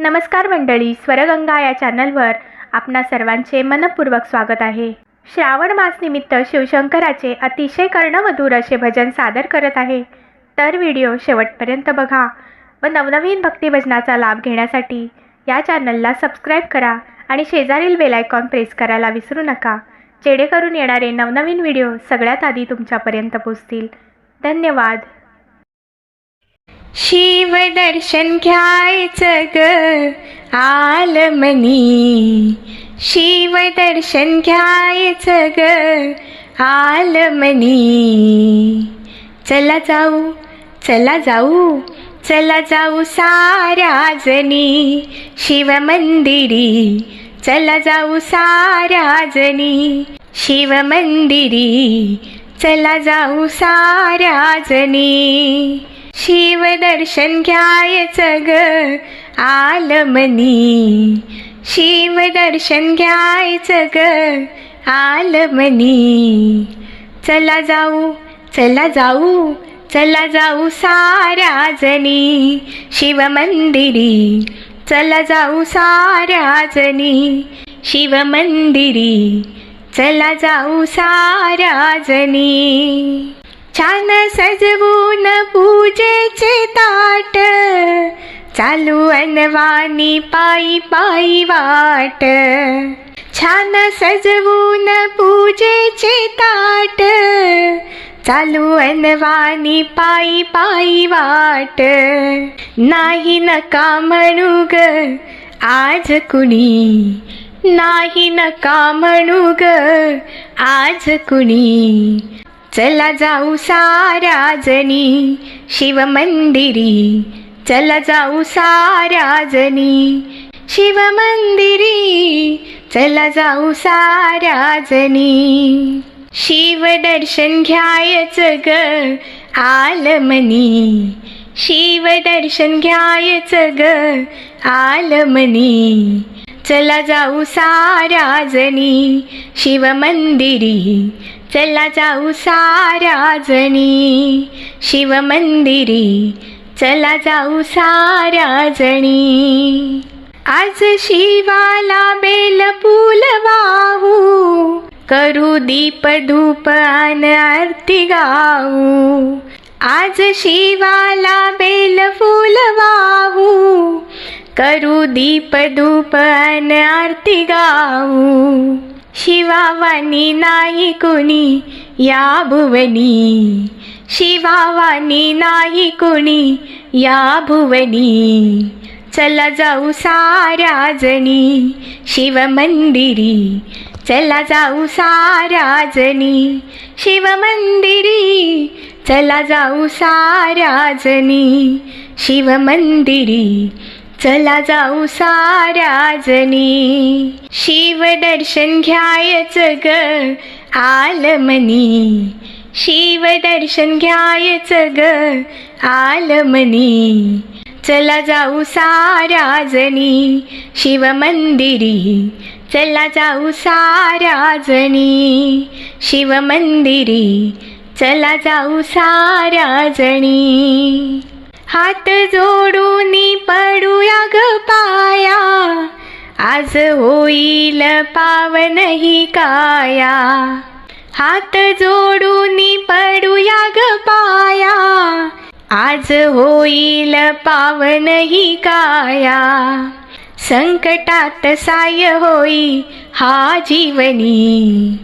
नमस्कार मंडळी स्वरगंगा या चॅनलवर आपणा सर्वांचे मनपूर्वक स्वागत आहे. श्रावण मास निमित्त शिवशंकराचे अतिशय कर्णमधूर असे भजन सादर करत आहे. तर व्हिडिओ शेवटपर्यंत बघा व नवनवीन भक्तिभजनाचा लाभ घेण्यासाठी या चॅनलला सबस्क्राईब करा आणि शेजारील बेलायकॉन प्रेस करायला विसरू नका जेणेकरून येणारे नवनवीन व्हिडिओ सगळ्यात आधी तुमच्यापर्यंत पोहोचतील. धन्यवाद. शिव दर्शन घ्यायचं ग आलमनी. शिव दर्शन घ्यायचं ग आलमनी. चला जाऊ चला जाऊ चला जाऊ साऱ्या जणी शिव मंदिरी चला जाऊ साऱ्या जणी शिव मंदिरी चला जाऊ साऱ्या शिव दर्शन घ्यायचं ग आलमनी. शिव दर्शन घ्यायचं ग आलमनी. चला जाऊ चला जाऊ चला जाऊ साऱ्या जणी शिव मंदिरी चला जाऊ साऱ्या जणी शिव मंदिरी चला जाऊ साऱ्या जणी छान सजवून पूजेचे ताट. चालू अनवानी पायी पायी वाट. छान सजवून पूजेचे ताट. चालू अनवानी पायी पायी वाट. नाही नका म्हणू ग आज कुणी. नाही नका म्हणू ग आज कुणी. चला जाऊ साराजनी जणी शिव मंदिरी चला जाऊ साराजनी जणी शिव मंदिरी चला जाऊ साराजनी शिव दर्शन घ्यायचं ग आलमनी. शिव दर्शन घ्यायचं ग आलमनी. चला जाऊ साराजनी जणी शिव मंदिरी चला जाऊ साऱ्या जणी. शिव मंदिरी. चला जाऊ साऱ्या जणी. आज शिवाला बेल फूल वाहू. करू दीप धूप आन आरती गाऊ. आज शिवाला बेल फूल वाहू. करू दीप धूप आन आरती गाऊ. शिवावानी नाही कुणी या भुवनी शिवावानी नाही कुणी या भुवनी चला जाऊ साऱ्या जणी शिव मंदिरी चला जाऊ साऱ्या जणी शिव मंदिरी चला जाऊ साऱ्या जणी शिव मंदिरी चला जाऊ साऱ्या शिव दर्शन घ्यायचं ग आलमनी. शिव दर्शन घ्यायचं ग आलमनी. चला जाऊ साऱ्या शिव मंदिरी. चला जाऊ साऱ्या शिव मंदिरी. चला जाऊ साऱ्या हात जोडून पडूया ग पाया. आज होईल पावन ही काया. हात जोडून पडूया ग पाया. आज होईल पावन ही काया. संकटात साय होई हा जीवनी.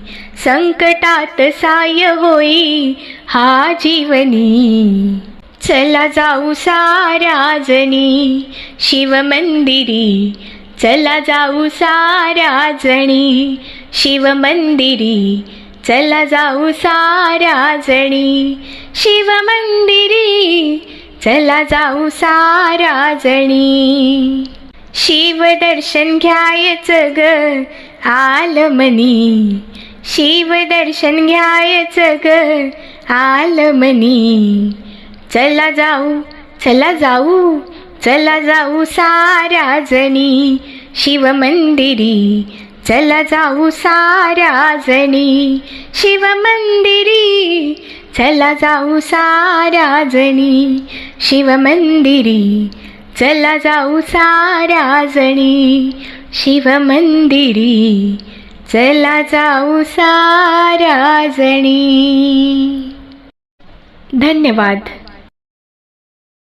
संकटात साय होई हा जीवनी. चला जाऊ साराजणी शिव मंदिरी. चला जाऊ साराजणी शिव मंदिरी. चला जाऊ साराजणी जणी. शिव मंदिरी. चला जाऊ साराजणी जणी. शिव दर्शन घ्यायचं ग आलमनी. शिव दर्शन घ्यायचं ग आलमनी. चला जाऊ चला जाऊ चला जाऊ साऱ्या जणी शिव मंदिरी. चला जाऊ साऱ्या जणी शिव मंदिरी. चला जाऊ साऱ्या जणी शिव मंदिरी. चला जाऊ साऱ्या जणी शिवमंदिरी चला जाऊ साऱ्या जणी. धन्यवाद.